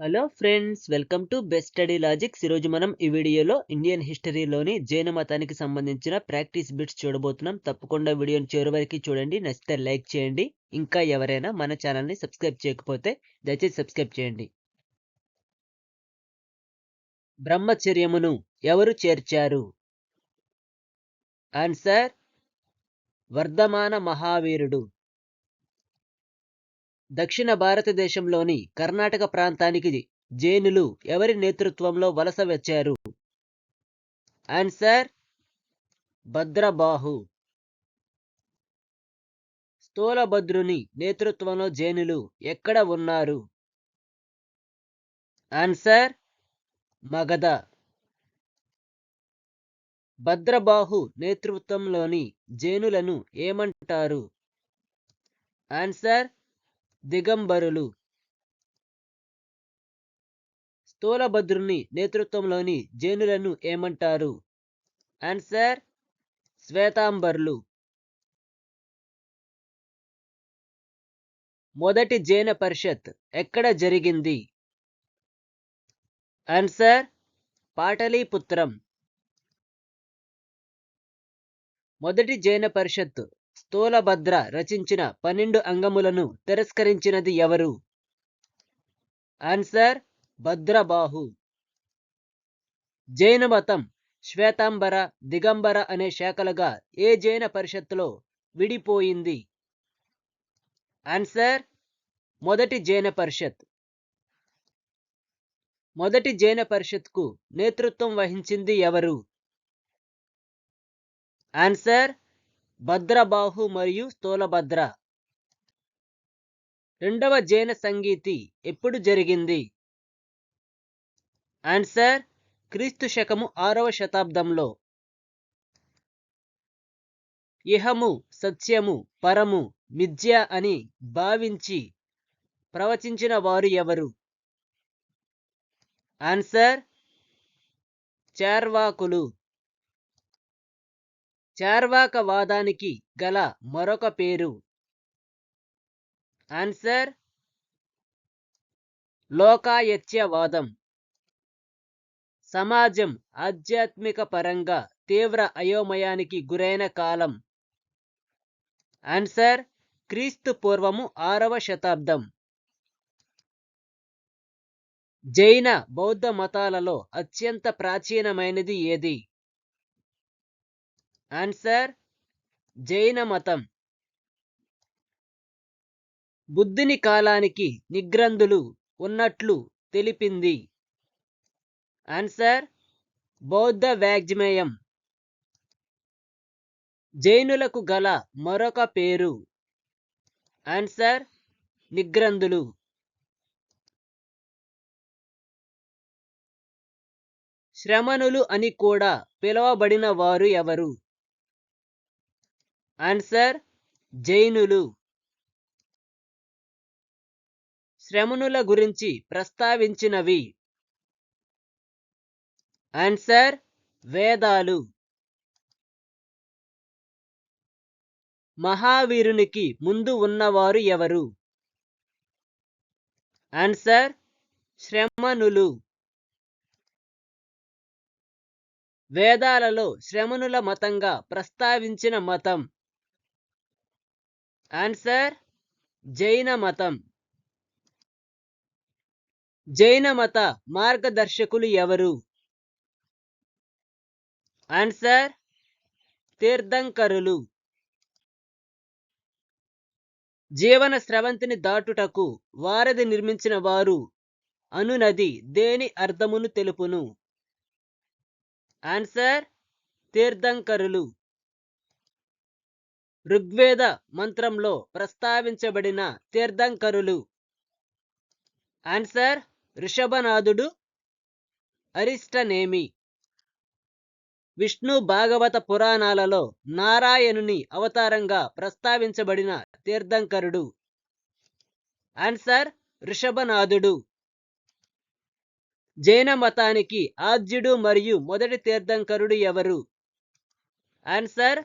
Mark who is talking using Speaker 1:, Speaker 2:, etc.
Speaker 1: Hello friends welcome to best study logics. ఈరోజు మనం ఈ వీడియోలో ఇండియన్ హిస్టరీలోని జైన మతానికి సంబంధించిన ప్రాక్టీస్ బిట్స్ చూడబోతున్నాం. తప్పకుండా వీడియోని చివరి వరకు చూడండి. నచ్చితే లైక్ చేయండి. ఇంకా ఎవరైనా మన ఛానల్ని సబ్స్క్రైబ్ చేయకపోతే దయచేసి సబ్స్క్రైబ్ చేయండి. బ్రహ్మచర్యమును ఎవరు చేర్చారు? ఆన్సర్ వర్ధమాన మహావీరుడు. దక్షిణ భారతదేశంలోని కర్ణాటక ప్రాంతానికి జైనులు ఎవరి నేతృత్వంలో వలస వచ్చారు? ఆన్సర్ భద్రబాహు. స్థూలభద్రుని నేతృత్వంలో జైనులు ఎక్కడ ఉన్నారు? ఆన్సర్ మగధ. భద్రబాహు నేతృత్వంలోని జైనులను ఏమంటారు? ఆన్సర్ దిగంబరులు. స్థూలభద్రుని నేతృత్వంలోని జైనులను ఏమంటారు? ఆన్సర్ శ్వేతాంబర్లు. మొదటి జైన పరిషత్ ఎక్కడ జరిగింది? ఆన్సర్ పాటలీపుత్రం. మొదటి జైన పరిషత్ స్థూలభద్ర రచించిన పన్నెండు అంగములను తిరస్కరించినది ఎవరు? ఆన్సర్ భద్రబాహు. జైన మతం శ్వేతాంబర దిగంబర అనే శాఖలుగా ఏ జైన పరిషత్తులో విడిపోయింది? ఆన్సర్ మొదటి జైన పరిషత్. మొదటి జైన పరిషత్కు నేతృత్వం వహించింది ఎవరు? ఆన్సర్ భద్రబాహు మరియు స్థూలభద్ర. రెండవ జైన సంగీతి ఎప్పుడు జరిగింది? ఆన్సర్ క్రీస్తు శకము ఆరవ శతాబ్దంలో. ఇహము సత్యము పరము మిథ్య అని భావించి ప్రవచించిన వారు ఎవరు? ఆన్సర్ చార్వాకులు. చార్వాకవాదానికి గల మరొక పేరు. ఆన్సర్ లోకాయత్యవాదం. సమాజం ఆధ్యాత్మిక పరంగా తీవ్ర అయోమయానికి గురైన కాలం. ఆన్సర్ క్రీస్తు పూర్వము ఆరవ శతాబ్దం. జైన బౌద్ధ మతాలలో అత్యంత ప్రాచీనమైనది ఏది? ఆన్సర్ జైన మతం. బుద్ధుని కాలానికి నిగ్రంథులు ఉన్నట్లు తెలిపింది. ఆన్సర్ బౌద్ధ వాగ్జ్మేయం జైనులకు గల మరొక పేరు. ఆన్సర్ నిగ్రంథులు. శ్రమణులు అని కూడా పిలువబడిన వారు ఎవరు? ఆన్సర్ జైనులు. శ్రమణుల గురించి ప్రస్తావించినవి. ఆన్సర్ వేదాలు. మహావీరునికి ముందు ఉన్నవారు ఎవరు? ఆన్సర్ శ్రమణులు. వేదాలలో శ్రమణుల మతంగా ప్రస్తావించిన మతం. ఆన్సర్ జైన మతం. జైన మత మార్గదర్శకులు ఎవరు? ఆన్సర్ తీర్థంకరులు. జీవన స్రవంతిని దాటుటకు వారధి నిర్మించిన వారు అనునది దేని అర్థమును తెలుపును? ఆన్సర్ తీర్థంకరులు. ఋగ్వేద మంత్రంలో ప్రస్తావించబడిన తీర్థంకరులు. ఆన్సర్ ఋషభనాథుడు అరిష్టనేమి. విష్ణు భాగవత పురాణాలలో నారాయణుని అవతారంగా ప్రస్తావించబడిన తీర్థంకరుడు. ఆన్సర్ ఋషభనాథుడు. జైన మతానికి ఆద్యుడు మరియు మొదటి తీర్థంకరుడు ఎవరు? ఆన్సర్